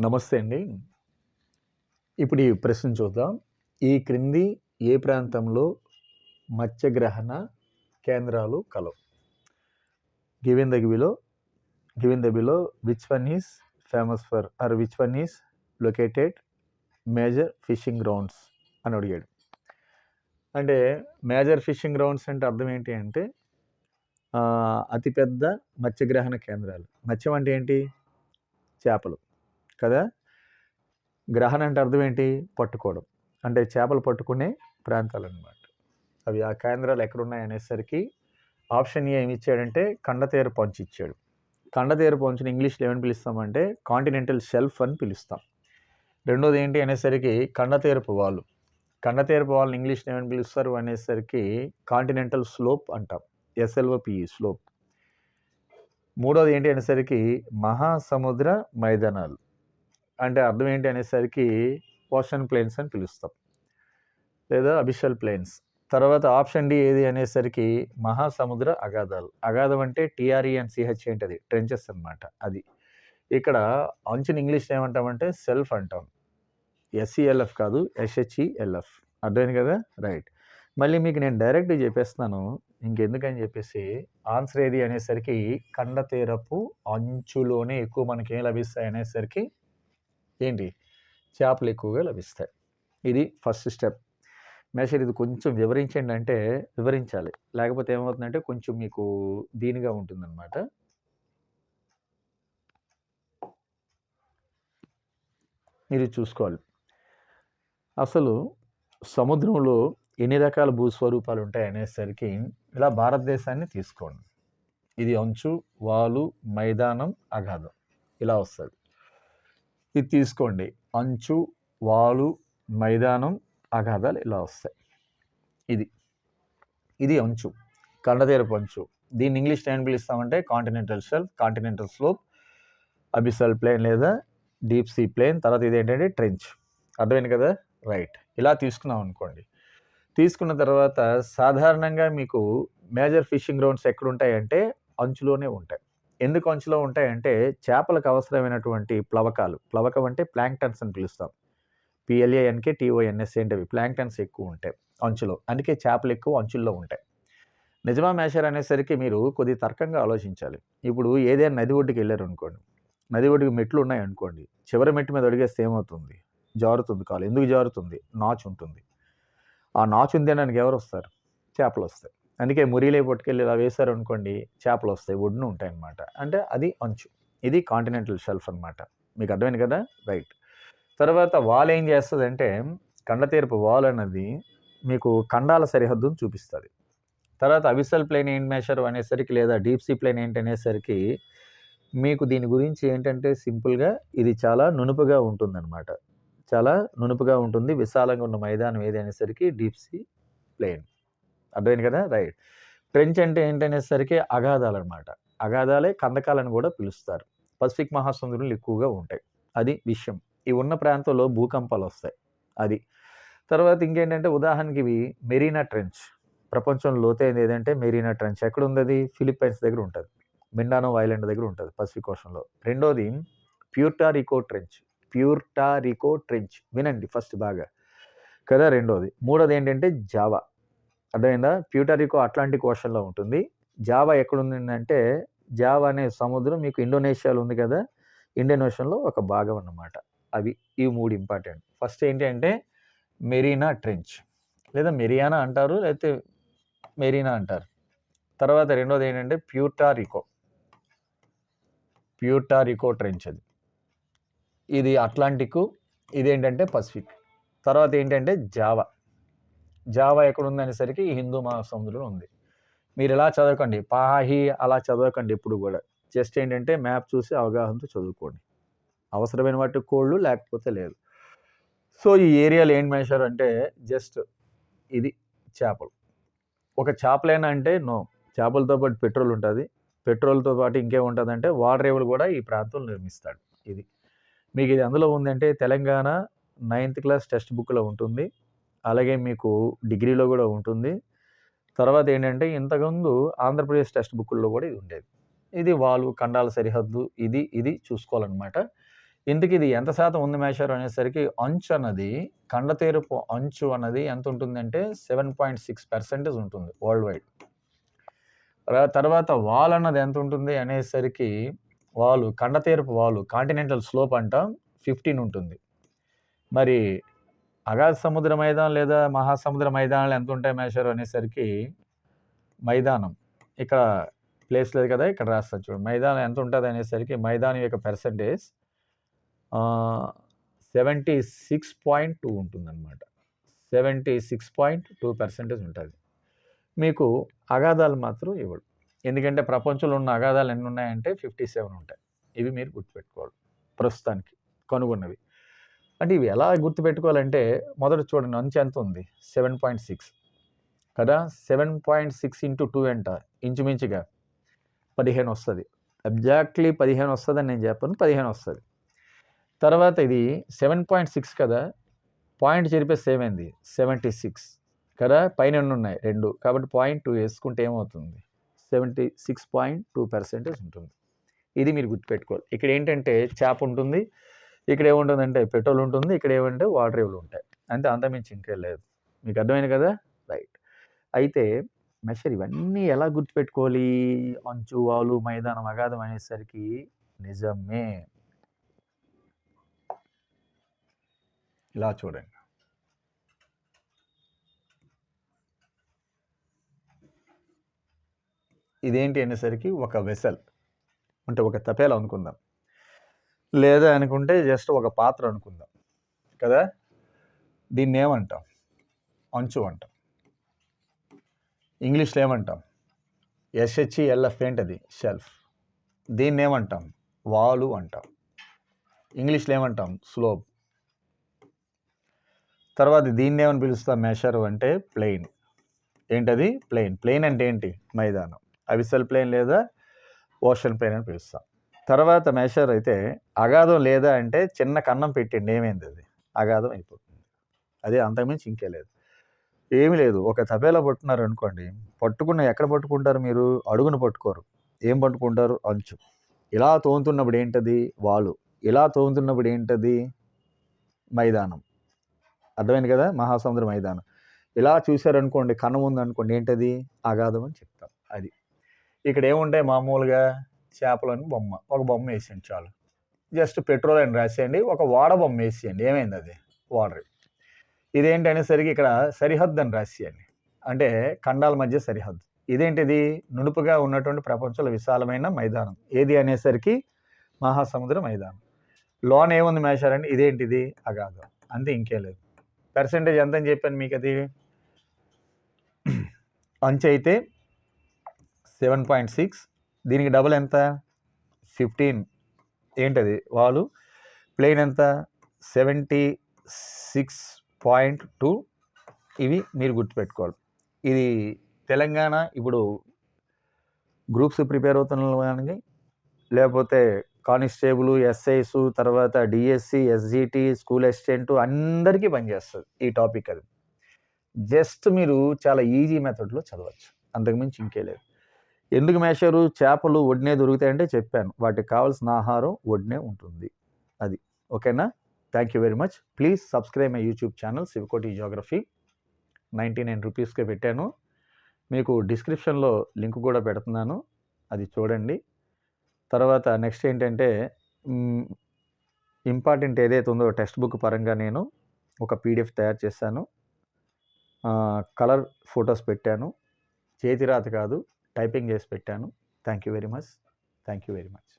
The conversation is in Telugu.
నమస్తే అండి. ఇప్పుడు ఈ ప్రశ్న చూద్దాం. ఈ క్రింది ఏ ప్రాంతంలో మత్స్యగ్రహణ కేంద్రాలు కలవు? Given the given the which one is famous for or which one is located major fishing grounds అని అడిగాడు. అంటే మేజర్ ఫిషింగ్ గ్రౌండ్స్ అంటే అర్థం ఏంటి అంటే అతిపెద్ద మత్స్యగ్రహణ కేంద్రాలు. మత్స్యం అంటే ఏంటి? చేపలు. కదా! గ్రహణ అంటే అర్థం ఏంటి? పట్టుకోవడం. అంటే చేపలు పట్టుకునే ప్రాంతాలు అనమాట అవి ఆ కేంద్రాలు ఎక్కడున్నాయనేసరికి ఆప్షన్ ఏ ఏమిచ్చాడంటే కండతీరపు పంచి ఇచ్చాడు. కండతీరపు పంచుని ఇంగ్లీష్‌లో ఏమని పిలుస్తామంటే కాంటినెంటల్ షెల్ఫ్ అని పిలుస్తాం. రెండోది ఏంటి అనేసరికి కండతీరపు వాళ్ళు కండతీరపు వాళ్ళని ఇంగ్లీష్‌లో ఏమని పిలుస్తారు అనేసరికి కాంటినెంటల్ స్లోప్ అంటాం. S L O P E slope. మూడోది ఏంటి అనేసరికి మహాసముద్ర మైదానాలు. అంటే అర్థం ఏంటి అనేసరికి ఓషన్ ప్లేన్స్ అని పిలుస్తాం. లేదా అబిషల్ ప్లెయిన్స్. తర్వాత ఆప్షన్ డి ఏది అనేసరికి మహాసముద్ర అగాధాలు. అగాధం అంటే టీఆర్ఈఎన్‌సీహెచ్ ఏంటది ట్రెంచెస్ అనమాట అది. ఇక్కడ అంచుని ఇంగ్లీష్‌లో ఏమంటామంటే సెల్ఫ్ అంటాం. ఎస్‌ఈఎల్‌ఎఫ్ కాదు ఎస్‌హెచ్‌ఈఎల్‌ఎఫ్. అర్థమైంది కదా! రైట్. మళ్ళీ మీకు నేను డైరెక్ట్‌గా చెప్పేస్తున్నాను. ఇంకెందుకని చెప్పేసి ఆన్సర్ ఏది అనేసరికి కండతీరపు అంచులోనే ఎక్కువ మనకి ఏం లభిస్తాయి అనేసరికి ఏంటి? చేపలు ఎక్కువగా లభిస్తాయి. ఇది ఫస్ట్ స్టెప్. మేషర్ ఇది కొంచెం వివరించండి అంటే వివరించాలి. లేకపోతే ఏమవుతుందంటే కొంచెం మీకు దీనిగా ఉంటుందనమాట. మీరు చూసుకోవాలి. అసలు సముద్రంలో ఎన్ని రకాల భూస్వరూపాలు ఉంటాయనేసరికి ఇలా భారతదేశాన్ని తీసుకోండి. ఇది అంచు, వాలు, మైదానం, అగాధం ఇలా వస్తుంది ఇది తీసుకోండి. అంచు, వాలు, మైదానం, అగాధాలు ఇలా వస్తాయి. ఇది. ఇది అంచు. కండతీరపు అంచు. దీన్ని ఇంగ్లీష్ ఏమని పిలుస్తామంటే continental shelf, continental slope, abyssal plain లేదా డీప్ సీ ప్లేన్ తర్వాత ఏంటంటే ట్రెంచ్. అర్థమైంది కదా! రైట్. ఇలా తీసుకున్నాం అనుకోండి. తీసుకున్న తర్వాత సాధారణంగా మీకు మేజర్ ఫిషింగ్ గ్రౌండ్స్ ఎక్కడుంటాయంటే అంచులోనే ఉంటాయి. ఎందుకు అంచులో ఉంటాయంటే చేపలకు అవసరమైనటువంటి ప్లవకాలు. ప్లవకం అంటే ప్లాంక్టన్స్ అని పిలుస్తాం. పిఎల్ఏఎన్కే టీఓఎన్ఎస్ఏ అంటే ప్లాంక్టన్స్ ఎక్కువ ఉంటాయి అంచులో. అందుకే చేపలు ఎక్కువ అంచుల్లో ఉంటాయి. నిజమా మేషర్ అనేసరికి మీరు కొద్దిగా తర్కంగా ఆలోచించాలి. ఇప్పుడు ఏదైనా నది ఒడ్డుకి వెళ్ళారనుకోండి. నది ఒడ్డుకి మెట్లు ఉన్నాయనుకోండి. చివరి మెట్టు మీద అడిగేస్తే ఏమవుతుంది? జారుతుంది కాలు. ఎందుకు జారుతుంది? నాచు ఉంటుంది. ఆ నాచుంది నన్ను ఎవరు వస్తారు చేపలు వస్తాయి అందుకే మురిలే పట్టుకెళ్ళి ఇలా వేశారనుకోండి చేపలొస్తాయి. ఒడ్డున ఉంటాయన్నమాట. అంటే అది అంచు. ఇది కాంటినెంటల్ షెల్ఫ్ అనమాట. మీకు అర్థమైంది కదా! రైట్. తర్వాత వాల్ ఏం చేస్తుంది అంటే కండ తీర్పు వాల్ అనేది మీకు ఖండాల సరిహద్దును చూపిస్తుంది తర్వాత అవిసల్ ప్లేన్ ఏంటి మేషర్ అనేసరికి లేదా డీప్ సీ ప్లేన్ ఏంటి అనేసరికి మీకు దీని గురించి ఏంటంటే సింపుల్‌గా ఇది చాలా నునుపుగా ఉంటుందన్నమాట. చాలా నునుపుగా ఉంటుంది. విశాలంగా ఉన్న మైదానం ఏది అనేసరికి డీప్ సీ ప్లేన్ అర్థమైంది కదా! రైట్. ట్రెంచ్ అంటే ఏంటనేసరికి అగాధాలనమాట. అగాధాలే కందకాలని కూడా పిలుస్తారు. పసిఫిక్ మహాసముద్రంలో ఎక్కువగా ఉంటాయి. అది విషయం. ఈ ఉన్న ప్రాంతంలో భూకంపాలు వస్తాయి అది. తర్వాత ఇంకేంటంటే ఉదాహరణకి ఇవి మెరీనా ట్రెంచ్. ప్రపంచం లోతైంది ఏదంటే మెరీనా ట్రెంచ్. ఎక్కడుందది? ఫిలిప్పైన్స్ దగ్గర ఉంటుంది మిండానో ఐలాండ్ దగ్గర ఉంటుంది పసిఫిక్ ఓషన్‌లో. రెండోది Puerto Rico trench. Puerto Rico trench. వినండి ఫస్ట్ బాగా. కదా! రెండోది. మూడోది ఏంటంటే జావా. అర్థమైందా? ప్యూర్టారికో అట్లాంటిక్ ఓషన్‌లో ఉంటుంది. జావా ఎక్కడుందంటే జావా అనే సముద్రం మీకు ఇండోనేషియాలో ఉంది కదా! ఇండియన్ ఓషన్‌లో ఒక భాగం అన్నమాట. అవి. ఈ మూడు ఇంపార్టెంట్. ఫస్ట్ ఏంటి అంటే మెరీనా ట్రెంచ్. లేదా మెరియానా అంటారు. లేకపోతే మెరీనా అంటారు. తర్వాత రెండోది ఏంటంటే ప్యూర్టారికో. ప్యూర్టారికో ట్రెంచ్ అది. ఇది అట్లాంటిక్ ఇదేంటంటే పసిఫిక్. తర్వాత ఏంటంటే జావా. జావా ఎక్కడుందనేసరికి హిందూ మహాసముద్రంలో ఉంది. మీరు ఇలా చదవకండి. పాహి అలా చదవకండి ఇప్పుడు కూడా. జస్ట్ ఏంటంటే మ్యాప్ చూసి అవగాహనతో చదువుకోండి. అవసరమైన వాటి కోళ్ళు లేకపోతే లేదు. సో, ఈ ఏరియాలో ఏంటి మేషర్ అంటే జస్ట్ ఇది చేపలు. ఒక చేపలేనా అంటే నో. చేపలతో పాటు పెట్రోల్ ఉంటుంది పెట్రోల్‌తో పాటు ఇంకేముంటదంటే వాటర్ రేవులు కూడా ఈ ప్రాంతంలో నిర్మిస్తాడు. ఇది. మీకు ఇది అందులో ఉందంటే తెలంగాణ నైన్త్ క్లాస్ టెక్స్ట్ బుక్‌లో ఉంటుంది. అలాగే మీకు డిగ్రీలో కూడా ఉంటుంది. తర్వాత ఏంటంటే ఇంతకుముందు ఆంధ్రప్రదేశ్ టెక్స్ట్ బుక్కుల్లో కూడా ఇది ఉండేది. ఇది వాలు, ఖండాల సరిహద్దు ఇది, ఇది చూసుకోవాలన్నమాట ఇందుకు ఇది ఎంత శాతం ఉంది మేషారు అనేసరికి అంచు అన్నది కండతేరుపు అంచు అన్నది ఎంత ఉంటుందంటే సెవెన్ పాయింట్ సిక్స్ పర్సెంటేజ్ ఉంటుంది వరల్డ్ వైడ్ తర్వాత వాల్ అన్నది ఎంత ఉంటుంది అనేసరికి వాలు కండతేరుపు వాలు కాంటినెంటల్ స్లోప్ అంట ఫిఫ్టీన్ ఉంటుంది మరి అగాధ సముద్ర మైదానం లేదా మహాసముద్ర మైదానాలు ఎంత ఉంటాయి మేషారు అనేసరికి మైదానం. ఇక్కడ ప్లేస్ లేదు కదా ఇక్కడ రాస్తారు చూడండి మైదానం ఎంత ఉంటుంది అనేసరికి మైదానం యొక్క percentage seventy six point two ఉంటుందన్నమాట. Seventy six point two percentage ఉంటుంది. మీకు అగాధాలు మాత్రం ఇవ్వడు. ఎందుకంటే ప్రపంచంలో ఉన్న అగాధాలు ఎన్ని ఉన్నాయంటే ఫిఫ్టీ సెవెన్ ఉంటాయి. ఇవి మీరు గుర్తుపెట్టుకోవాలి. ప్రస్తుతానికి కనుగొన్నవి. అంటే ఇవి ఎలా గుర్తుపెట్టుకోవాలంటే మొదట చూడండి అంచు ఎంత ఉంది? Seven point six. కదా? Seven point six into two అంట ఇంచుమించుగా పదిహేను వస్తుంది. ఎగ్జాక్ట్లీ పదిహేను వస్తుందని నేను చెప్పను పదిహేను వస్తుంది. తర్వాత ఇది సెవెన్ పాయింట్ సిక్స్ కదా? పాయింట్ చెరిపే సేమ్ అయింది సెవెంటీ సిక్స్. కదా? పైన ఉన్నాయి? రెండు. కాబట్టి పాయింట్ టూ వేసుకుంటే ఏమవుతుంది? Seventy six point two percentage ఉంటుంది. ఇది మీరు గుర్తుపెట్టుకోవాలి. ఇక్కడ ఏంటంటే చేప ఉంటుంది. ఇక్కడ ఏముంటుందంటే పెట్రోల్ ఉంటుంది ఇక్కడ ఏమంటే వాటర్ ఇవ్వలు ఉంటాయి. అంతే అంతమించి ఇంకేం లేదు. మీకు అర్థమైంది కదా? రైట్. అయితే మెషర్ ఇవన్నీ ఎలా గుర్తుపెట్టుకోవాలి? అంచు వాలు మైదానం అగాధం అనేసరికి నిజమే. ఇలా చూడండి. ఇదేంటి అనేసరికి ఒక వెసల్ అంటే ఒక తపేలా అనుకుందాం. లేదా అనుకుంటే జస్ట్ ఒక పాత్ర అనుకుందాం. కదా? దీన్ని ఏమంటాం? అంచు అంటాం. ఇంగ్లీష్లో ఏమంటాం? ఎస్హెచ్ఈఎల్ఎఫ్ ఏంటది షెల్ఫ్ దీన్ని ఏమంటాం? వాలు అంటాం. ఇంగ్లీష్లో ఏమంటాం? స్లోప్ తర్వాత దీన్ని ఏమని పిలుస్తాం? మెషర్ అంటే ప్లెయిన్ ఏంటది ప్లెయిన్ ప్లెయిన్ అంటే ఏంటి? మైదానం. అవిసల్ ప్లెయిన్ లేదా? ఓషన్ ప్లెయిన్ అని పిలుస్తాం. తర్వాత మెషర్ అయితే అగాధం లేదా? అంటే చిన్న కన్నం పెట్టండి ఏమైంది అది? అగాధం అయిపోతుంది. అదే అంతకుమించి ఇంకే లేదు. ఏమి లేదు. ఒక తబేలా పట్టుకున్నారు అనుకోండి పట్టుకున్న ఎక్కడ పట్టుకుంటారు మీరు? అడుగును పట్టుకోరు. ఏం పట్టుకుంటారు? అంచు. ఇలా తోముతున్నప్పుడు ఏంటది వాలు ఇలా తోముతున్నప్పుడు ఏంటది? మైదానం. అర్థమైంది కదా? మహాసముద్ర మైదానం. ఇలా చూశారనుకోండి కన్నం ఉందనుకోండి ఏంటది? అగాధం అని చెప్తాం. అది. ఇక్కడ ఏముంటాయి మామూలుగా? చేపలని బొమ్మ ఒక బొమ్మ వేసేయండి చాలు. జస్ట్ పెట్రోల్ అని రాసేయండి ఒక వాడ బొమ్మ వేసేయండి. ఏమైంది అది? వాటర్. ఇదేంటి అనేసరికి ఇక్కడ సరిహద్దు అని రాసేయండి అంటే ఖండాల మధ్య సరిహద్దు. ఇదేంటిది? నునుపుగా ఉన్నటువంటి ప్రపంచంలో విశాలమైన మైదానం. ఏది అనేసరికి? మహాసముద్ర మైదానం. లోన్ ఏముంది మేషారండి ఇదేంటిది? అగాధం. అంతే ఇంకే లేదు. పర్సంటేజ్ ఎంత అని చెప్పాను మీకు అది? అంచె అయితే సెవెన్ పాయింట్ సిక్స్ దీనికి డబల్ ఎంత? ఫిఫ్టీన్. ఏంటది? వాళ్ళు ప్లేన్ ఎంత? Seventy six point two. ఇవి మీరు గుర్తుపెట్టుకోవాలి. ఇది తెలంగాణ ఇప్పుడు గ్రూప్స్ ప్రిపేర్ అవుతున్న కానీ లేకపోతే కానిస్టేబుల్ ఎస్ఐస్ తర్వాత డిఎస్సి ఎస్జిటి స్కూల్ అసిస్టెంట్ అందరికీ పనిచేస్తుంది ఈ టాపిక్ అది. జస్ట్ మీరు చాలా ఈజీ మెథడ్లో చదవచ్చు. అంతకుమించి ఇంకే లేదు. ఎందుకు మేషారు? చేపలు ఒడ్నే దొరుకుతాయంటే చెప్పాను. వాటికి కావాల్సిన ఆహారం ఒడ్నే ఉంటుంది. అది. ఓకేనా? Thank you very much. Please subscribe my YouTube channel Sivakoti geography. Ninety nine రూపీస్కే పెట్టాను. మీకు డిస్క్రిప్షన్లో లింక్ కూడా పెడుతున్నాను. అది చూడండి. తర్వాత నెక్స్ట్ ఏంటంటే ఇంపార్టెంట్ ఏదైతే ఉందో టెక్స్ట్ బుక్ పరంగా నేను ఒక పీడిఎఫ్ తయారు చేశాను. కలర్ ఫొటోస్ పెట్టాను. చేతిరాత కాదు. టైపింగ్ చేసి పెట్టాను. Thank you very much thank you very much